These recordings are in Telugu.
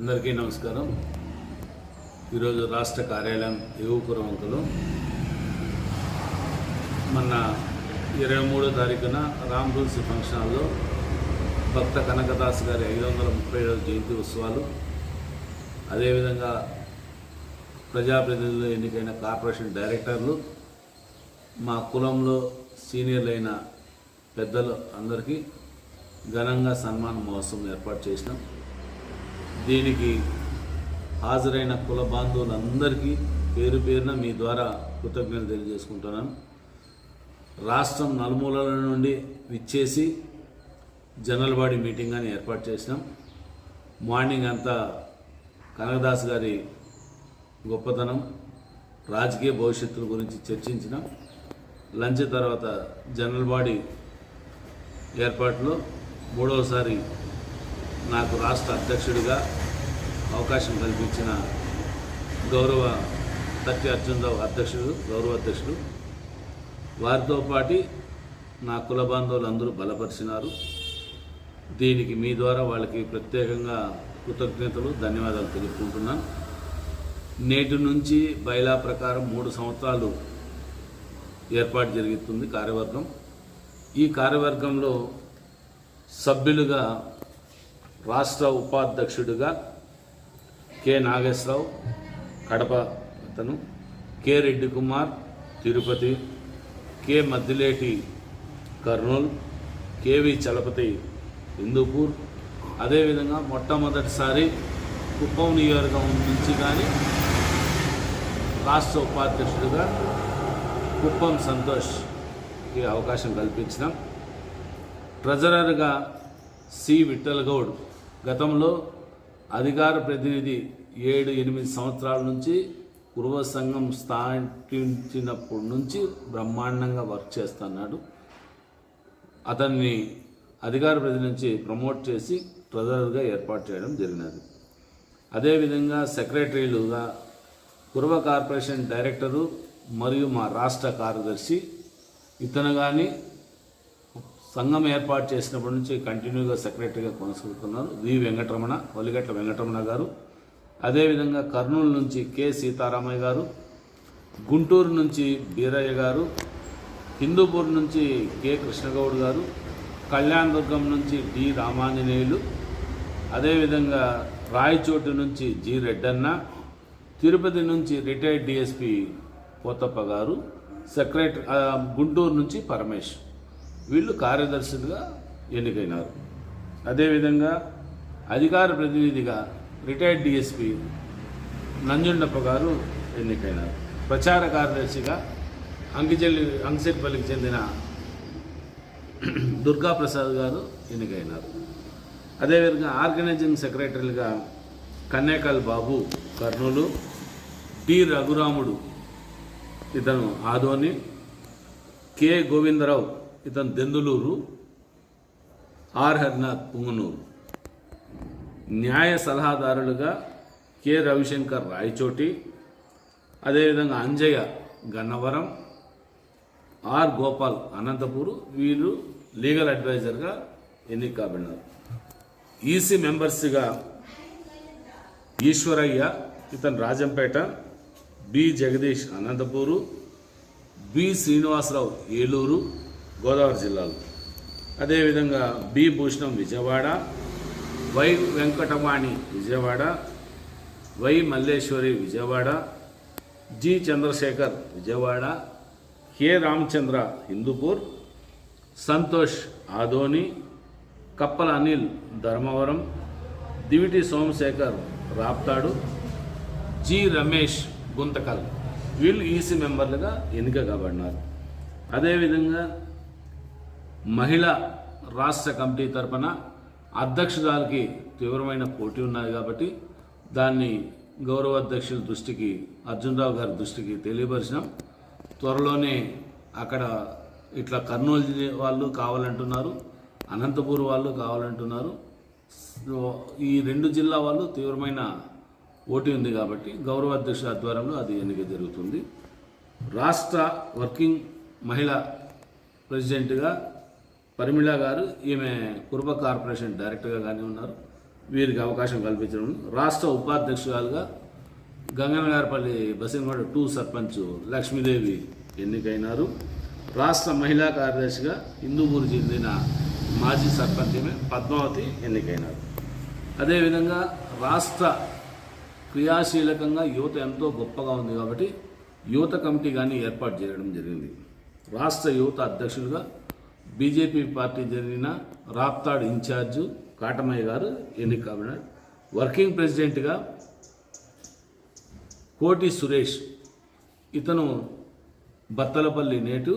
అందరికీ నమస్కారం. ఈరోజు రాష్ట్ర కార్యాలయం ఎగుపురవంకలో మొన్న ఇరవై మూడో తారీఖున రామ్ తులసి ఫంక్షన్ హాల్లో భక్త కనకదాస్ గారి ఐదు వందల ముప్పై ఏడవ జయంతి ఉత్సవాలు. అదేవిధంగా ప్రజాప్రతినిధులు ఎన్నికైన కార్పొరేషన్ డైరెక్టర్లు మా కులంలో సీనియర్లైన పెద్దలు అందరికీ ఘనంగా సన్మాన మహోత్సవం ఏర్పాటు చేసినాం. దీనికి హాజరైన కుల బాంధవులందరికీ పేరు పేరున మీ ద్వారా కృతజ్ఞతలు తెలియజేసుకుంటున్నాను. రాష్ట్రం నలుమూలల నుండి విచ్చేసి జనరల్ బాడీ మీటింగ్ అని ఏర్పాటు చేసినాం. మార్నింగ్ అంతా కనకదాస్ గారి గొప్పతనం రాజకీయ భవిష్యత్తుల గురించి చర్చించినాం. లంచ్ తర్వాత జనరల్ బాడీ ఏర్పాటులో మూడవసారి నాకు రాష్ట్ర అధ్యక్షుడిగా అవకాశం కల్పించిన గౌరవ తట్టి అర్జునరావు అధ్యక్షుడు గౌరవ అధ్యక్షుడు. వారితో పాటు నా కుల బాంధవులు అందరూ బలపరిచినారు. దీనికి మీ ద్వారా వాళ్ళకి ప్రత్యేకంగా కృతజ్ఞతలు ధన్యవాదాలు తెలుపుకుంటున్నాను. నేటి నుంచి బైలా ప్రకారం మూడు సంవత్సరాలు ఏర్పాటు జరుగుతుంది కార్యవర్గం. ఈ కార్యవర్గంలో సభ్యులుగా రాష్ట్ర ఉపాధ్యక్షుడిగా కె నాగేశ్వరరావు కడప అతను K Reddy Kumar Tirupati K Maddileti Kurnool KV Chalapathi Hindupur అదేవిధంగా మొట్టమొదటిసారి కుప్పం నియోజకవర్గం నుంచి కానీ రాష్ట్ర ఉపాధ్యక్షుడిగా కుప్పం సంతోష్కి అవకాశం కల్పించినాం. ట్రెజరర్గా సి విఠల్ గౌడ్ గతంలో అధికార ప్రతినిధి ఏడు ఎనిమిది సంవత్సరాల నుంచి పూర్వ సంఘం స్థాపించినప్పటి నుంచి బ్రహ్మాండంగా వర్క్ చేస్తున్నాడు. అతన్ని అధికార ప్రతి నుంచి ప్రమోట్ చేసి ట్రెజరర్గా ఏర్పాటు చేయడం జరిగినది. అదేవిధంగా సెక్రటరీలుగా కుర్వ కార్పొరేషన్ డైరెక్టరు మరియు మా రాష్ట్ర కార్యదర్శి ఇతను కానీ సంఘం ఏర్పాటు చేసినప్పటి నుంచి కంటిన్యూగా సెక్రటరీగా కొనసాగుతున్నారు. వి వెంకటరమణ వలిగట్ల వెంకటరమణ గారు. అదేవిధంగా కర్నూలు నుంచి కె సీతారామయ్య గారు గుంటూరు నుంచి బీరయ్య గారు హిందూపూర్ నుంచి కె కృష్ణగౌడ్ గారు కళ్యాణదుర్గం నుంచి డి రామాంజనేయులు అదేవిధంగా రాయచోటు నుంచి జి రెడ్డన్న తిరుపతి నుంచి రిటైర్డ్ డిఎస్పి పోతప్ప గారు సెక్రటరీ గుంటూరు నుంచి పరమేశ్వర్ వీళ్ళు కార్యదర్శులుగా ఎన్నికైనారు. అదేవిధంగా అధికార ప్రతినిధిగా రిటైర్డ్ డిఎస్పి నంజుండప్ప గారు ఎన్నికైనారు. ప్రచార కార్యదర్శిగా అంకిచెల్లి అంకిశెట్పల్లికి చెందిన దుర్గా ప్రసాద్ గారు ఎన్నికైనారు. అదేవిధంగా ఆర్గనైజింగ్ సెక్రటరీలుగా కన్నేకల్ బాబు కర్నూలు టి రఘురాముడు ఇతను ఆదోని కె గోవిందరావు ఇతను దెందులూరు ఆర్ హరినాథ్ పుంగనూరు. న్యాయ సలహాదారులుగా కె. రవిశంకర్ రాయచోటి అదేవిధంగా అంజయ్య గన్నవరం ఆర్. గోపాల్ అనంతపూర్ వీళ్ళు లీగల్ అడ్వైజర్గా ఎన్నిక కాబడినారు ఈసీ మెంబర్స్గా ఈశ్వరయ్య ఇతను రాజంపేట బి. జగదీష్ అనంతపూరు బి. శ్రీనివాసరావు ఏలూరు గోదావరి జిల్లాలో. అదేవిధంగా B Bhushanam Vijayawada Y Venkatavani Vijayawada Y Malleswari Vijayawada G Chandrasekhar Vijayawada K Ramachandra Hindupur Santosh Adoni Kappala Anil Dharmavaram Diviti Somashekar Raptadu G Ramesh Guntakal. వీళ్ళు ఈసీ మెంబర్లుగా ఎన్నిక కాబడినారు. అదేవిధంగా మహిళా రాష్ట్ర కమిటీ తరపున అధ్యక్షురాలకి తీవ్రమైన పోటీ ఉన్నది కాబట్టి దాన్ని గౌరవ అధ్యక్షుల దృష్టికి అర్జునరావు గారి దృష్టికి తెలియపరిచినాం. త్వరలోనే అక్కడ ఇట్లా కర్నూలు వాళ్ళు కావాలంటున్నారు అనంతపూర్ వాళ్ళు కావాలంటున్నారు. ఈ రెండు జిల్లా వాళ్ళు తీవ్రమైన పోటీ ఉంది కాబట్టి గౌరవ అధ్యక్షుల ఆధ్వర్యంలో అది ఎన్నిక జరుగుతుంది. రాష్ట్ర వర్కింగ్ మహిళా ప్రెసిడెంట్గా పరిమిళ గారు ఈమె కుర్బ కార్పొరేషన్ డైరెక్టర్గా కానీ ఉన్నారు. వీరికి అవకాశం కల్పించడం. రాష్ట్ర ఉపాధ్యక్షురాలుగా గంగనగారపల్లి బసినగూడ టూ సర్పంచ్ లక్ష్మీదేవి ఎన్నికైనారు. రాష్ట్ర మహిళా కార్యదర్శిగా హిందూపూర్ చెందిన మాజీ సర్పంచ్ ఈమె పద్మావతి ఎన్నికైనారు. అదేవిధంగా రాష్ట్ర క్రియాశీలకంగా యువత ఎంతో గొప్పగా ఉంది కాబట్టి యువత కమిటీ కానీ ఏర్పాటు చేయడం జరిగింది. రాష్ట్ర యువత అధ్యక్షులుగా బీజేపీ పార్టీ జరిగిన రాప్తాడ్ ఇన్ఛార్జు కాటమయ్య గారు ఎన్నిక కాబడినారు వర్కింగ్ ప్రెసిడెంట్గా కోటి సురేష్ ఇతను బత్తలపల్లి నేటు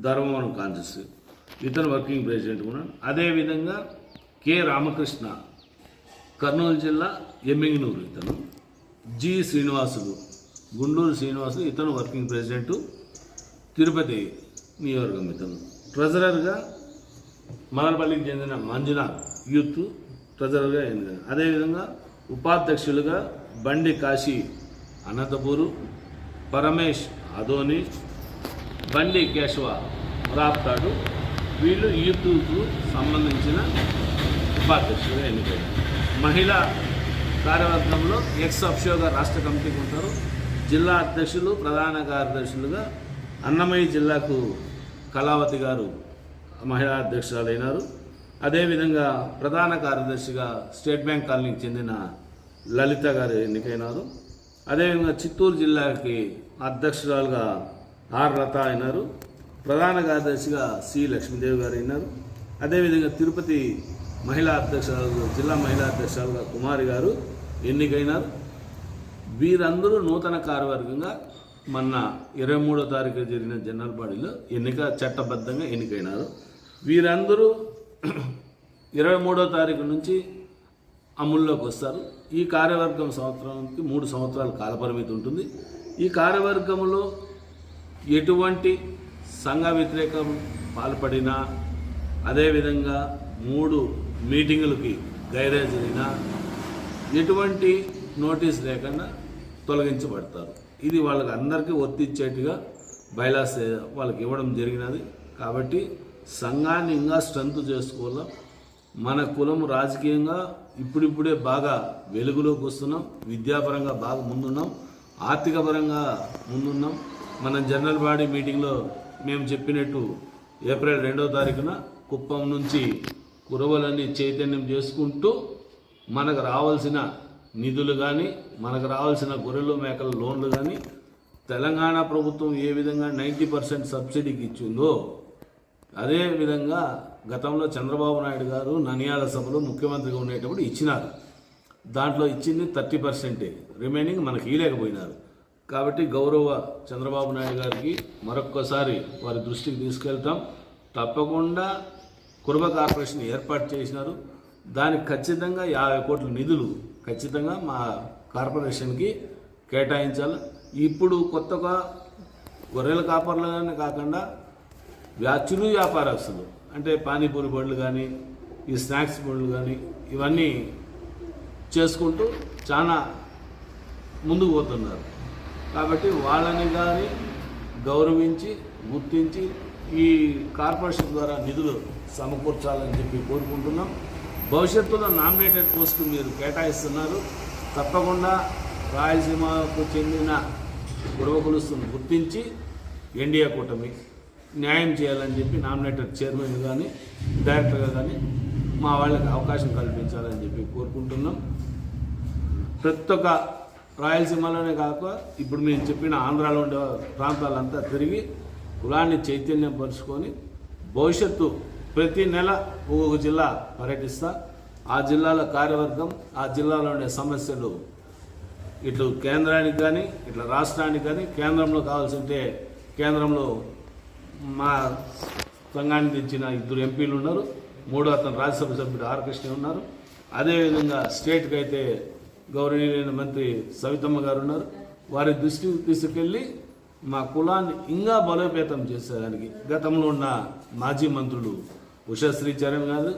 ధర్మవరం కాన్స్టిట్యూన్సీ ఇతను వర్కింగ్ ప్రెసిడెంట్ ఉన్నాడు అదేవిధంగా కె రామకృష్ణ కర్నూలు జిల్లా ఎమ్మిగినూరు ఇతను. జి శ్రీనివాసులు గుండూరు శ్రీనివాసులు ఇతను వర్కింగ్ ప్రెసిడెంట్. తిరుపతి నియోజకవర్గం ఇతను. ట్రెజరర్గా మదనపల్లికి చెందిన మంజునాథ్ యూత్ ట్రెజరర్గా ఎన్నిక అదేవిధంగా ఉపాధ్యక్షులుగా బండి కాశీ అనంతపూరు పరమేష్ అధోని బండి కేశవ రాప్తాడు. వీళ్ళు యూత్కు సంబంధించిన ఉపాధ్యక్షులుగా ఎన్నికయ్యారు మహిళా కార్యవర్గంలో ఎక్స్ అఫ్షోగా రాష్ట్ర కమిటీకి ఉంటారు. జిల్లా అధ్యక్షులు ప్రధాన కార్యదర్శులుగా అన్నమయ్య జిల్లాకు కళావతి గారు మహిళా అధ్యక్షురాలైనారు. అదేవిధంగా ప్రధాన కార్యదర్శిగా స్టేట్ బ్యాంక్ కాలనీకి చెందిన లలిత గారు ఎన్నికైనారు. అదేవిధంగా చిత్తూరు జిల్లాకి అధ్యక్షురాలుగా ఆర్ లత అయినారు. ప్రధాన కార్యదర్శిగా సి లక్ష్మీదేవి గారు అయినారు. అదేవిధంగా తిరుపతి మహిళా అధ్యక్షురాలు జిల్లా మహిళా అధ్యక్షురాలుగా కుమారి గారు ఎన్నికైనారు. వీరందరూ నూతన కార్యవర్గంగా మొన్న ఇరవై మూడో తారీఖు జరిగిన జనరల్ బాడీలో ఎన్నిక చట్టబద్ధంగా ఎన్నికైనారు. వీరందరూ ఇరవై మూడో తారీఖు నుంచి అమల్లోకి వస్తారు. ఈ కార్యవర్గం సంవత్సరానికి మూడు సంవత్సరాల కాలపరిమితి ఉంటుంది. ఈ కార్యవర్గంలో ఎటువంటి సంఘ వ్యతిరేకం పాల్పడినా అదేవిధంగా మూడు మీటింగులకి గైరేజరినా ఎటువంటి నోటీస్ లేకుండా తొలగించబడతారు. ఇది వాళ్ళకి అందరికీ వర్తించేట్టుగా బైలాస్ వాళ్ళకి ఇవ్వడం జరిగినది. కాబట్టి సంఘాన్ని ఇంకా స్ట్రెంత్ చేసుకోవాలా? మన కులం రాజకీయంగా ఇప్పుడిప్పుడే బాగా వెలుగులోకి వస్తున్నాం. విద్యాపరంగా బాగా ముందున్నాం. ఆర్థిక పరంగా ముందున్నాం. మన జనరల్ బాడీ మీటింగ్లో మేము చెప్పినట్టు ఏప్రిల్ రెండో తారీఖున కుప్పం నుంచి కురవలన్నీ చైతన్యం చేసుకుంటూ మనకు రావాల్సిన నిధులు కానీ మనకు రావాల్సిన గొర్రెలు మేకల లోన్లు కానీ తెలంగాణ ప్రభుత్వం ఏ విధంగా నైంటీ పర్సెంట్ సబ్సిడీకి ఇచ్చిందో అదే విధంగా గతంలో చంద్రబాబు నాయుడు గారు ననియాల సభలో ముఖ్యమంత్రిగా ఉండేటప్పుడు ఇచ్చినారు. దాంట్లో ఇచ్చింది థర్టీ పర్సెంటే. రిమైనింగ్ మనకి ఇవ్వలేకపోయినారు కాబట్టి గౌరవ చంద్రబాబు నాయుడు గారికి మరొక్కసారి వారి దృష్టికి తీసుకెళ్తాం. తప్పకుండా కుర్మ కార్పొరేషన్ ఏర్పాటు చేసినారు. దానికి ఖచ్చితంగా యాభై కోట్ల నిధులు ఖచ్చితంగా మా కార్పొరేషన్కి కేటాయించాలి. ఇప్పుడు కొత్తగా గొర్రెల కాపర్లుగానే కాకుండా వ్యాచులు వ్యాపారస్తులు అంటే పానీపూరి బండ్లు కానీ ఈ స్నాక్స్ బండ్లు కానీ ఇవన్నీ చేసుకుంటూ చాలా ముందుకు పోతున్నారు. కాబట్టి వాళ్ళని కానీ గౌరవించి గుర్తించి ఈ కార్పొరేషన్ ద్వారా నిధులు సమకూర్చాలని చెప్పి కోరుకుంటున్నాం. భవిష్యత్తులో నామినేటెడ్ పోస్టు మీరు కేటాయిస్తున్నారు. తప్పకుండా రాయలసీమకు చెందిన గురవకులుస్తును గుర్తించి ఎన్డీఏ కూటమి న్యాయం చేయాలని చెప్పి నామినేటెడ్ చైర్మన్ కానీ డైరెక్టర్గా కానీ మా వాళ్ళకి అవకాశం కల్పించాలని చెప్పి కోరుకుంటున్నాం. ప్రతి ఒక్క రాయలసీమలోనే కాక ఇప్పుడు మేము చెప్పిన ఆంధ్రాలో ఉండే ప్రాంతాలంతా తిరిగి కులాన్ని చైతన్యం పరుచుకొని భవిష్యత్తు ప్రతి నెల ఒక్కొక్క జిల్లా పర్యటిస్తా. ఆ జిల్లాల కార్యవర్గం ఆ జిల్లాలో ఉండే సమస్యలు ఇట్లు కేంద్రానికి కానీ ఇట్లా రాష్ట్రానికి కానీ కేంద్రంలో కావాల్సి ఉంటే కేంద్రంలో మా సంఘానికి ఇచ్చిన ఇద్దరు ఎంపీలు ఉన్నారు. మూడో అతను రాజ్యసభ సభ్యుడు ఆర్ కృష్ణ ఉన్నారు. అదేవిధంగా స్టేట్కి అయితే గౌరవనీయులైన మంత్రి సవితమ్మ గారు ఉన్నారు. వారి దృష్టికి తీసుకెళ్ళి మా కులాన్ని ఇంకా బలోపేతం చేసేదానికి గతంలో ఉన్న మాజీ మంత్రులు ఉషశ్రీ చరణ్ గారు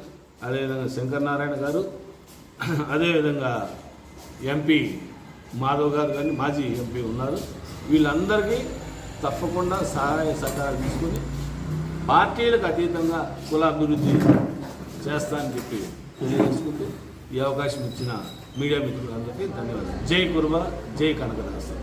అదేవిధంగా శంకర్ నారాయణ గారు అదేవిధంగా ఎంపీ మాధవ్ గారు కానీ మాజీ ఎంపీ ఉన్నారు. వీళ్ళందరికీ తప్పకుండా సహాయ సహకారాలు తీసుకుని పార్టీలకు అతీతంగా కుల అభివృద్ధి చేస్తా అని చెప్పి తెలియజేసుకుంటూ ఈ అవకాశం ఇచ్చిన మీడియా మిత్రులందరికీ ధన్యవాదాలు. జై కుర్బా జై కనకదాసు.